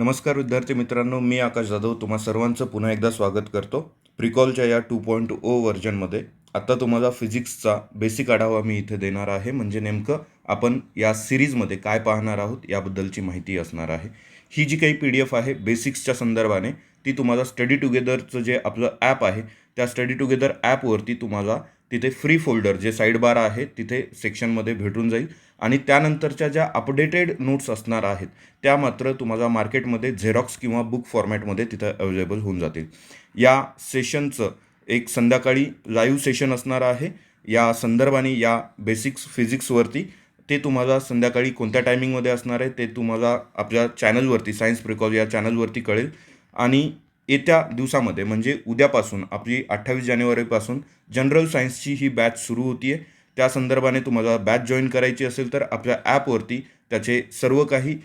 नमस्कार विद्यार्थी मित्रांनो मी आकाश जाधव. तुम्हा सर्वांचं पुन्हा एकदा स्वागत करतो. प्रिकॉलच्या या टू पॉईंट ओ oh व्हर्जनमध्ये आत्ता तुम्हाला फिजिक्सचा बेसिक आढावा मी इथे देणार आहे. म्हणजे नेमकं आपण या सिरीजमध्ये काय पाहणार आहोत याबद्दलची माहिती असणार आहे. ही जी काही पी डी एफ आहे बेसिक्सच्या संदर्भाने ती तुम्हाला स्टडी टुगेदरचं जे आपलं ॲप आहे त्या स्टडी टुगेदर ॲपवरती तुम्हाला तिथे फ्री फोल्डर जे साईड बार आहे तिथे सेक्शनमध्ये भेटून जाईल. आणि त्यानंतरच्या ज्या अपडेटेड नोट्स असणार आहेत त्या मात्र तुम्हाला मार्केटमध्ये झेरॉक्स किंवा बुक फॉर्मॅटमध्ये तिथं अवेलेबल होऊन जातील. या सेशनचं एक संध्याकाळी लाईव्ह सेशन असणार आहे. या संदर्भाने या बेसिक्स फिजिक्सवरती ते तुम्हाला संध्याकाळी कोणत्या टायमिंगमध्ये असणार आहे ते तुम्हाला आपल्या चॅनलवरती सायन्स प्रिकॉल या चॅनलवरती कळेल. आणि येत्या दिवसामध्ये म्हणजे उद्यापासून आपली अठ्ठावीस जानेवारीपासून जनरल सायन्सची ही बॅच सुरू होती आहे त्या संदर्भाने तुम्हाला बॅच जॉईन करायची असेल तर आपल्या ॲपवरती त्याचे सर्व काही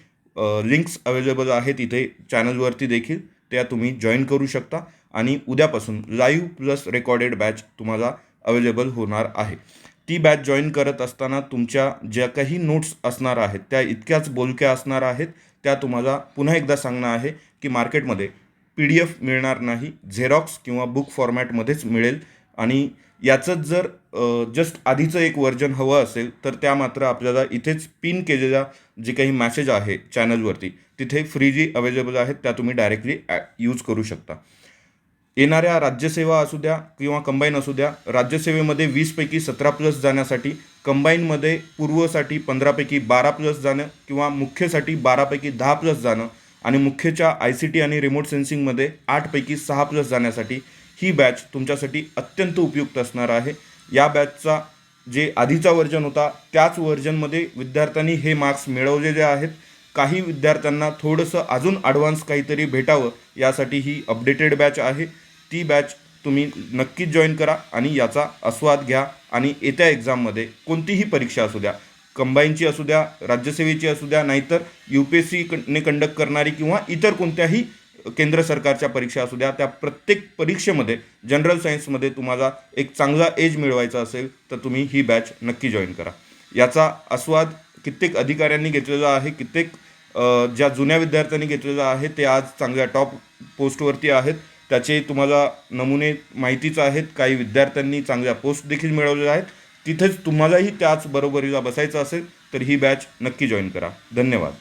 लिंक्स अवेलेबल आहेत इथे चॅनलवरती देखील. त्या तुम्ही जॉईन करू शकता आणि उद्यापासून लाईव्ह प्लस रेकॉर्डेड बॅच तुम्हाला अवेलेबल होणार आहे. ती बॅच जॉईन करत असताना तुमच्या ज्या काही नोट्स असणार आहेत त्या इतक्याच बोलक्या असणार आहेत त्या तुम्हाला पुन्हा एकदा सांगणं आहे की मार्केटमध्ये पी डी एफ मिळणार नाही झेरॉक्स किंवा बुक फॉर्मॅटमध्येच मिळेल. आणि याचंच जर जस्ट आधीचं एक वर्जन हवं असेल तर त्या मात्र आपल्याला इथेच पिन केलेला जे काही मॅसेज आहे चॅनलवरती तिथे फ्री जी अवेलेबल आहेत त्या तुम्ही डायरेक्टली यूज करू शकता. येणाऱ्या राज्यसेवा असू द्या किंवा कंबाईन असू द्या राज्यसेवेमध्ये वीसपैकी सतरा प्लस जाण्यासाठी कंबाईनमध्ये पूर्वसाठी पंधरापैकी बारा प्लस जाणं किंवा मुख्यसाठी बारापैकी दहा प्लस जाणं आणि मुख्यच्या आय सी टी आणि रिमोट सेन्सिंगमध्ये आठपैकी सहा प्लस जाण्यासाठी ही बॅच तुमच्यासाठी अत्यंत उपयुक्त असणार आहे. या बॅचचा जे आधीचा व्हर्जन होता त्याच व्हर्जनमध्ये विद्यार्थ्यांनी हे मार्क्स मिळवलेले आहेत. काही विद्यार्थ्यांना थोडंसं अजून ॲडव्हान्स काहीतरी भेटावं यासाठी ही अपडेटेड बॅच आहे. ती बॅच तुम्ही नक्कीच जॉईन करा आणि याचा आस्वाद घ्या आणि येत्या एक्झाममध्ये कोणतीही परीक्षा असू द्या. कंबाईनची असू द्या राज्यसेवेची असू द्या नाहीतर यू पी एस सीने कंडक्ट करणारी किंवा इतर कोणत्याही केंद्र सरकारच्या परीक्षा असू द्या त्या प्रत्येक परीक्षेमध्ये जनरल सायन्समध्ये तुम्हाला एक चांगला एज मिळवायचा असेल तर तुम्ही ही बॅच नक्की जॉईन करा. याचा आस्वाद कित्येक अधिकाऱ्यांनी घेतलेला आहे कित्येक ज्या जुन्या विद्यार्थ्यांनी घेतलेला आहे ते आज चांगल्या टॉप पोस्टवरती आहेत. त्याचे तुम्हाला नमुने माहितीच आहेत. काही विद्यार्थ्यांनी चांगल्या पोस्ट देखील मिळवलेल्या आहेत. तिथेच तुम्हालाही त्याच बरोबरीला बसायचं असेल तर ही बॅच नक्की जॉईन करा. धन्यवाद.